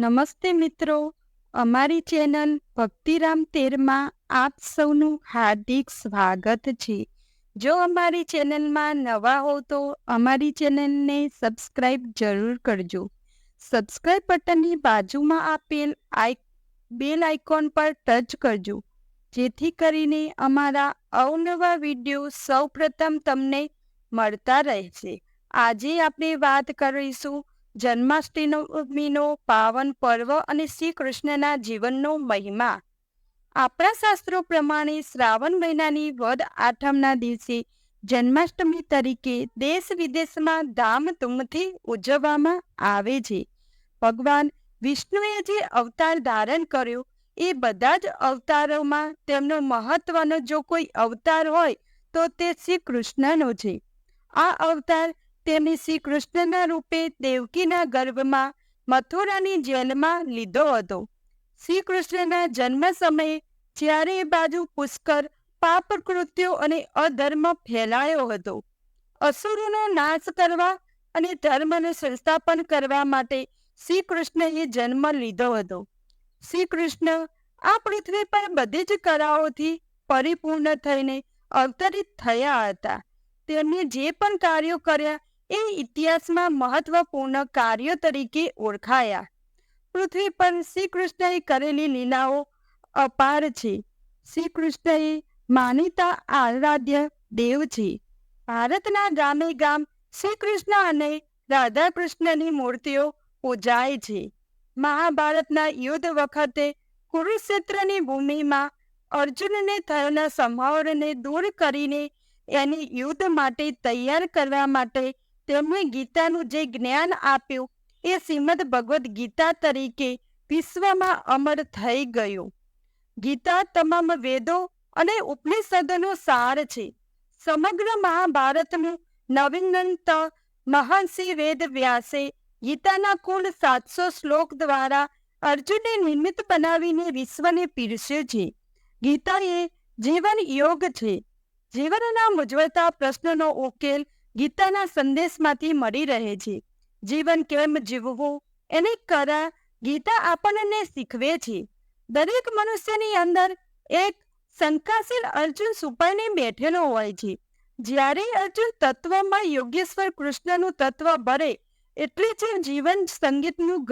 નમસ્તે મિત્રો. અમારી ચેનલ ભક્તિરામ તેરમાં આપ સૌનું હાર્દિક સ્વાગત છે. જો અમારી ચેનલમાં નવા હો તો અમારી ચેનલને સબસ્ક્રાઇબ જરૂર કરજો. સબસ્ક્રાઇબ બટનની બાજુમાં આપેલ આઈ બેલ આઇકોન પર ટચ કરજો. જેથી કરીને અમારા અવનવા વીડિયો સૌપ્રથમ તમને મળતા રહેશે. આજે આપણે વાત કરીશું જન્માષ્ટમીનો પાવન પર્વ અને શ્રી કૃષ્ણના જીવનનો મહિમા. આપણા શાસ્ત્રો પ્રમાણે શ્રાવણ મહિનાની વદ આઠમના દિવસે જન્માષ્ટમી તરીકે દેશ વિદેશમાં ધામધૂમથી ઉજવવામાં આવે છે. ભગવાન વિષ્ણુએ જે અવતાર ધારણ કર્યો, એ બધા જ અવતારોમાં તેમનો મહત્વનો જો કોઈ અવતાર હોય, તો તે શ્રી કૃષ્ણનો છે. આ અવતાર તેમણે શ્રી કૃષ્ણના રૂપે દેવકીના ગર્ભમાં મથુરાની જેલમાં લીધો હતો. શ્રી કૃષ્ણના જન્મ સમયે જ્યારે બાજુ પુષ્કર, પાપ કૃત્યો અને અધર્મ ફેલાયો હતો. અસુરોનો નાશ કરવા અને ધર્મનું સંસ્થાપન કરવા માટે શ્રી કૃષ્ણએ જન્મ લીધો હતો. શ્રી કૃષ્ણ આ પૃથ્વી પર બધી જ કળાઓથી પરિપૂર્ણ થઈને અવતરિત થયા હતા. તેમણે જે પણ કાર્યો કર્યા એ ઇતિહાસમાં મહત્વપૂર્ણ કાર્યો તરીકે ઓળખાયા. પૃથ્વી પર શ્રી કૃષ્ણએ કરેલી લીલાઓ અપાર છે. શ્રી કૃષ્ણએ માનીતા આરાધ્ય દેવ છે. ભારતના ગામે ગામ શ્રી કૃષ્ણ અને રાધા કૃષ્ણની મૂર્તિઓ પૂજાય છે. મહાભારતના યુદ્ધ વખતે કુરુક્ષેત્રની ભૂમિમાં અર્જુનને થયેલા સંહારને દૂર કરીને એને યુદ્ધ માટે તૈયાર કરવા માટે તેમણે ગીતાનું જે જ્ઞાન આપ્યું, એ શ્રીમદ ભગવદ્ ગીતા તરીકે વિશ્વમાં અમર થઈ ગયું. ગીતા તમામ વેદો અને ઉપનિષદનો સાર છે. સમગ્ર મહાભારતનું નવીનંત મહર્ષિ વેદ વ્યાસે ગીતાના કુલ સાતસો શ્લોક દ્વારા અર્જુનને નિમિત્ત બનાવીને વિશ્વને પીરસ્યો છે. ગીતા એ જીવન યોગ છે. જીવનના મૂંઝવતા પ્રશ્નનો ઉકેલ ગીતાના સંદેશમાંથી મળી રહે છે. જીવન કેમ જીવવું? એને કરા ગીતા આપણને શીખવે છે. દરેક મનુષ્યની અંદર એક શંકાશીલ અર્જુન સુપાઈને બેઠેલો હોય છે. જ્યારે અર્જુન તત્વમાં યોગેશ્વર કૃષ્ણનું તત્વ ભરે એટલે જ જીવન સંગીતનું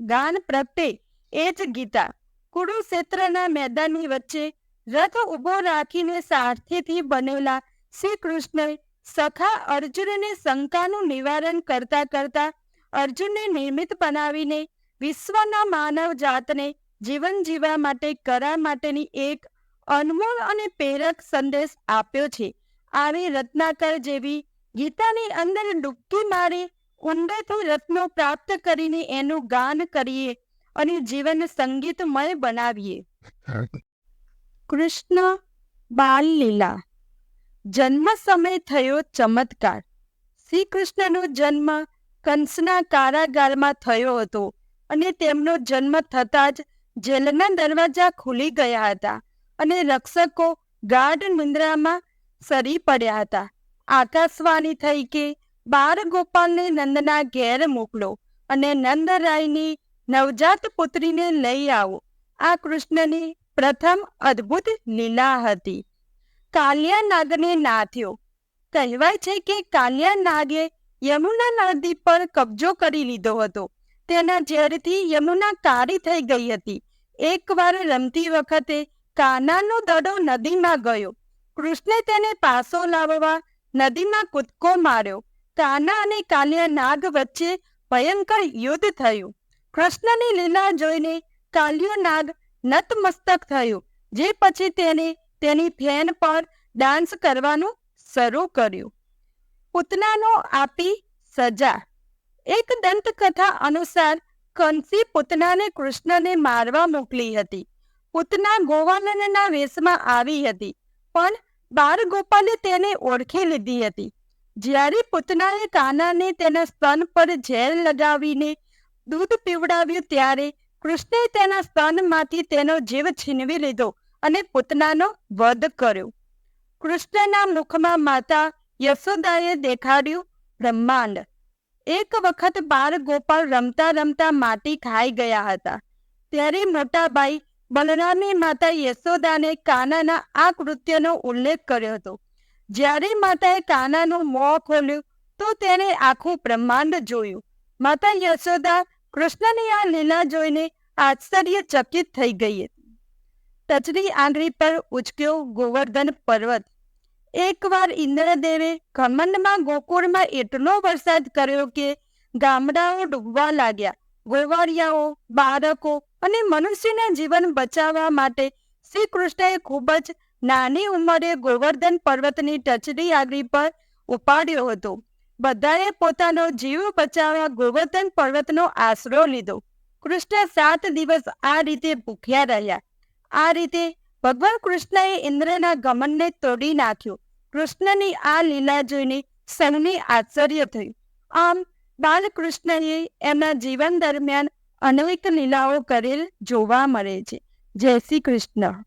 ગાન પ્રગટે એ જ ગીતા. કુરુક્ષેત્રના મેદાનની વચ્ચે રથ ઊભો રાખીને સારથીથી બનેલા શ્રી કૃષ્ણએ સખા અર્જુનને શંકાનું નિવારણ કરતા કરતા અર્જુનને નિર્મિત બનાવીને વિશ્વના માનવ જાતને જીવન જીવવા માટે કરા માટેની એક અનમોલ અને પ્રેરક સંદેશ આપ્યો છે. આવી રત્નાકર જેવી ગીતાની અંદર ડૂબકી મારી ઊંડેથી રત્નો પ્રાપ્ત કરીને એનું ગાન કરીએ અને જીવન સંગીતમય બનાવીએ. કૃષ્ણ બાલ લીલા જન્મ સમય થયો ચમત્કાર. શ્રી કૃષ્ણનો જન્મ કંસના કારાગારમાં થયો હતો અને તેમનો જન્મ થતાં જ જેલના દરવાજા ખુલી ગયા હતા અને રક્ષકો ગાઢ નિંદ્રામાં સરી પડ્યા હતા. આકાશવાણી થઈ કે બાર ગોપાલને નંદના ઘેર મોકલો અને નંદરાયની નવજાત પુત્રીને લઈ આવો. આ કૃષ્ણની પ્રથમ અદ્ભુત લીલા હતી. કાલિયા નાગને નાથ્યો કહેવાય છે કે કાલિયાનાગે યમુના નદી પર કબજો કરી લીધો હતો. તેના ઝેરથી યમુના કાળી થઈ ગઈ હતી. એકવાર રમતી વખતે કાનાનો દડો નદીમાં ગયો. કૃષ્ણે તેને પાસો લાવવા નદીમાં કૂદકો માર્યો. કાના અને કાલિયા નાગ વચ્ચે ભયંકર યુદ્ધ થયું. કૃષ્ણની લીલા જોઈને કાલિયો નાગ નતમસ્તક થયું, જે પછી તેને તેની ફેન પર ડાન્સ કરવાનું શરૂ કર્યું. પૂતનાનો આપી સજા. એક દંતકથા અનુસાર કંસી પૂતનાને કૃષ્ણને મારવા મોકલી હતી. પૂતના ગોવાલનના વેશમાં આવી હતી, પણ બાર ગોપાલે તેને ઓળખી લીધી હતી. જ્યારે પૂતનાએ કાનાને તેના સ્તન પર ઝેર લગાવીને દૂધ પીવડાવ્યું ત્યારે કૃષ્ણે તેના સ્તનમાંથી તેનો જીવ છીનવી લીધો. અને પૂતનાનો વધ કર્યો. કૃષ્ણના મુખમાં માતા યશોદાએ દેખાડ્યું બ્રહ્માંડ. એક વખત બાળ ગોપાલ રમતા રમતા માટી ખાઈ ગયા હતા. ત્યારે મોટા ભાઈ બલરામની માતા યશોદાને કાનાના આ કૃત્યનો ઉલ્લેખ કર્યો હતો. જ્યારે માતાએ કાનાનું મોં ખોલ્યું, તો તેણે આખું બ્રહ્માંડ જોયું. માતા યશોદા કૃષ્ણની આ લીલા જોઈને આશ્ચર્યચકિત થઈ ગઈ હતી. ટચરી આંગળી પર ઉચક્યો ગોવર્ધન પર્વત. એકવાર ઇન્દ્રદેવે ઘમંડમાં ગોકુળમાં એટલો વરસાદ કર્યો કે ગામડાઓ ડૂબવા લાગ્યા. ગોવાળિયાઓ બાળકો અને મનુષ્યના જીવન બચાવવા માટે શ્રી કૃષ્ણએ ખૂબ જ નાની ઉંમરે ગોવર્ધન પર્વતની ટચડી આગળી પર ઉપાડ્યો હતો. બધાએ પોતાનો જીવ બચાવવા ગોવર્ધન પર્વતનો આશરો લીધો. કૃષ્ણ સાત દિવસ આ રીતે ભૂખ્યા રહ્યા. આ રીતે ભગવાન કૃષ્ણએ ઇન્દ્રના ગમનને તોડી નાખ્યો. કૃષ્ણની આ લીલા જોઈને સૌને આશ્ચર્ય થયું. આમ, બાલકૃષ્ણએ એમના જીવન દરમિયાન અનેક લીલાઓ કરેલ જોવા મળે છે. જય શ્રી કૃષ્ણ.